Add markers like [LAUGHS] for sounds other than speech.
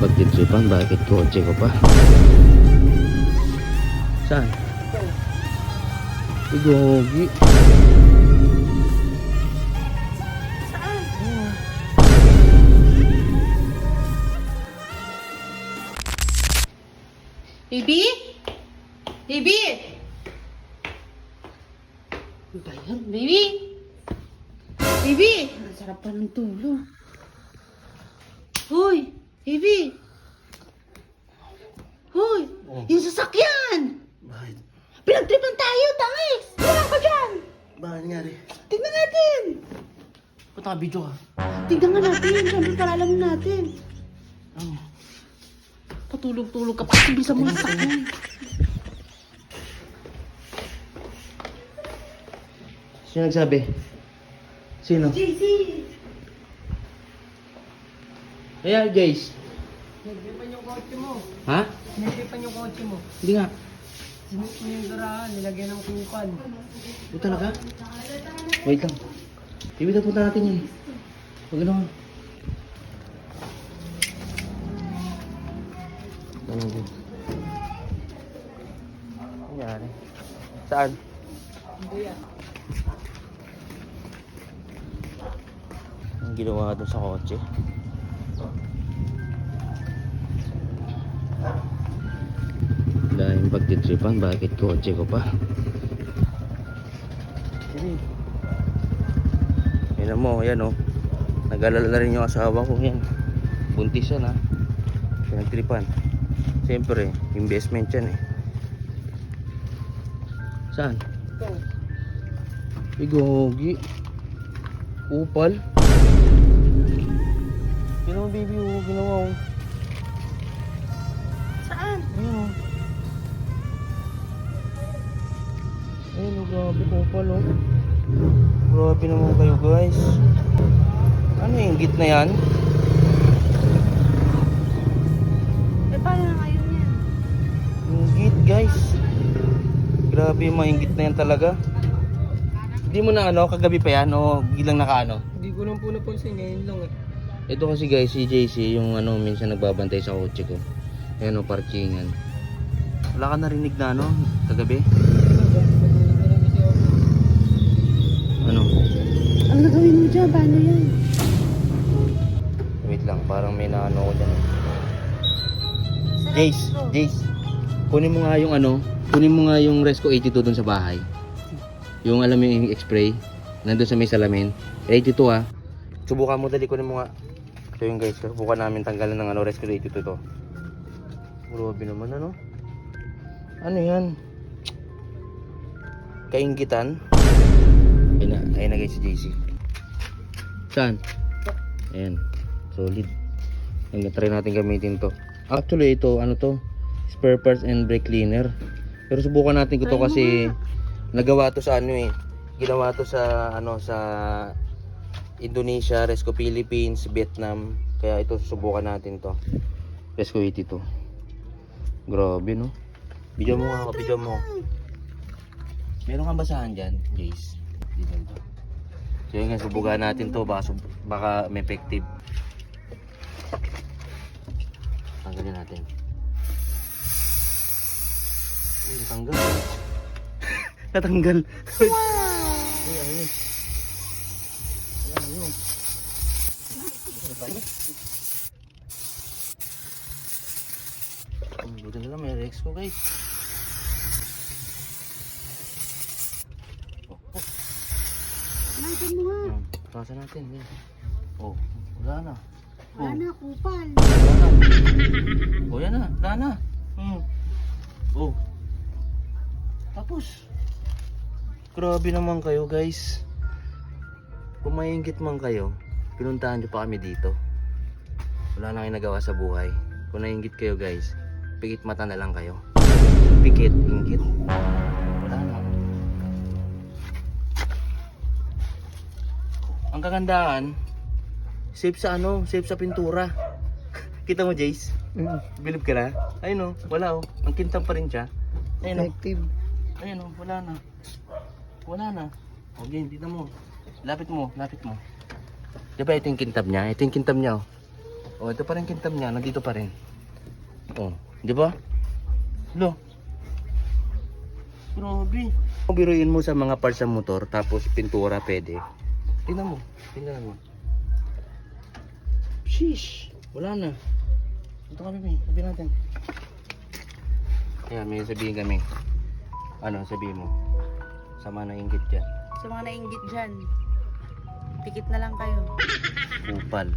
pagtitripan, bakit kotse ko pa? Saan? Igogi. Baby? Baby? Ano ba yan? Baby? Baby? Ang sarap pa ng. Hoy! Baby! Hoy! Oh. Yung sasakyan! Bakit? Pinagtripan tayo, tangis! Wala ka dyan! Bakit nangyari? Tignan natin! Ba't naka-video ka? Tignan nga natin, siyempre para alam natin. Ano? Patulog-tulog ka pa, bisa mo yung sasakyan. Sino nagsabi? Sino? JC! Kaya, Jace. Nagpipan yung kotse mo. Ha? Nagpipan yung kotse mo. Hindi nga. Sinip mo yung durahan, nilagyan ng kupal. O talaga? Wait lang. Ibig na punta natin yun. Huwag naman. Ano din? Nangyari? Saan? Ang ginawa doon sa kotse. Pagtitripan, bakit kotse ko pa? Yan mo, yan oh. Nag-alala na rin yung asawa ko yan. Buntis yan ha. Pinagtripan. Siyempre, investment yan eh. Saan? Ito. Igogi. Upal. Ginawa baby oh, ginawa oh. Saan? Ayun oh. Grabe upal oh. Grabe naman kayo guys. Ano yung git na yan? Eh, paano na ngayon yan? Yung git guys. Grabe yung mga inggit na yan talaga. Hindi mo na ano, kagabi pa yan o gilang nakaano? Hindi ko lang po napansin, ngayon lang eh. Ito kasi guys, si JC, yung ano, minsan nagbabantay sa kotse ko. Ayan o, parkingan. Wala ka narinig na ano, kagabi? Ang gagawin mo dyan? Paano yan? Wait lang, parang may naano ko dyan. Jace, Jace, kunin mo nga yung ano, kunin mo nga yung Resco 82 dun sa bahay. Yung alam mo yung spray, nandun sa may salamin. 82 ah. Subukan mo dali, kunin mo nga. Ito yung guys, subukan namin tanggalan ng ano, Resco 82 to. Grabe naman ano. Ano yan? Kaingitan? Ayun na, ayun na guys si JC. Saan? Ayan, solid. Hanggang try natin gamitin to. Actually, ito, ano to? Spare parts and brake cleaner. Pero subukan natin ko to kasi nagawa to sa ano eh. Ginawa to sa ano sa Indonesia, Resco Philippines, Vietnam. Kaya ito susubukan natin to. Resco 82. Grabe no. Video mo nga ako, video mo. Meron kang basahan dyan, Jace? Dito to. So yun nga, subukan natin to. Baka, sub- baka may effective. Tanggalin natin. Uy, natanggal. [LAUGHS] Natanggal. Wow! Uy, ayun. Ayan, ayun. Yun? Buti na lang, may Rex ko guys. Oh, oh. Nandiyan mo nga. Yan, Pasa natin. Yan. Oh, wala na. Oh, Wala na, kupal. wala na. Oh, yan na. Wala na. Hmm. Oh. Tapos. Grabe naman kayo guys. Kung maingit man kayo, pinuntahan nyo pa kami dito. Wala na kayong nagawa sa buhay. Kung nainggit kayo guys, pikit mata na lang kayo. Pikit, inggit. Ang kagandahan, safe sa ano, safe sa pintura. [LAUGHS] Kita mo, Jace? Bilib ka na? Ayun oh, wala oh. Ang kintang pa rin siya. Ayun oh. Effective. Ayun oh, wala na. Wala na. Okay, tignan mo. Lapit mo, lapit mo. Di ba ito yung kintab niya? Ito yung kintab niya oh. Oh, ito pa rin kintab niya. Nandito pa rin. Oh, di ba? Lo. Grabe. Biruin mo sa mga parts ng motor, tapos pintura pwede. Tingnan mo. Tingnan mo. Sheesh. Wala na. Ito kami, may. Sabi natin. Kaya may sabihin kami. Ano, sabihin mo. Sama na inggit dyan. Sa mga nainggit dyan, pikit na lang kayo. Kupal.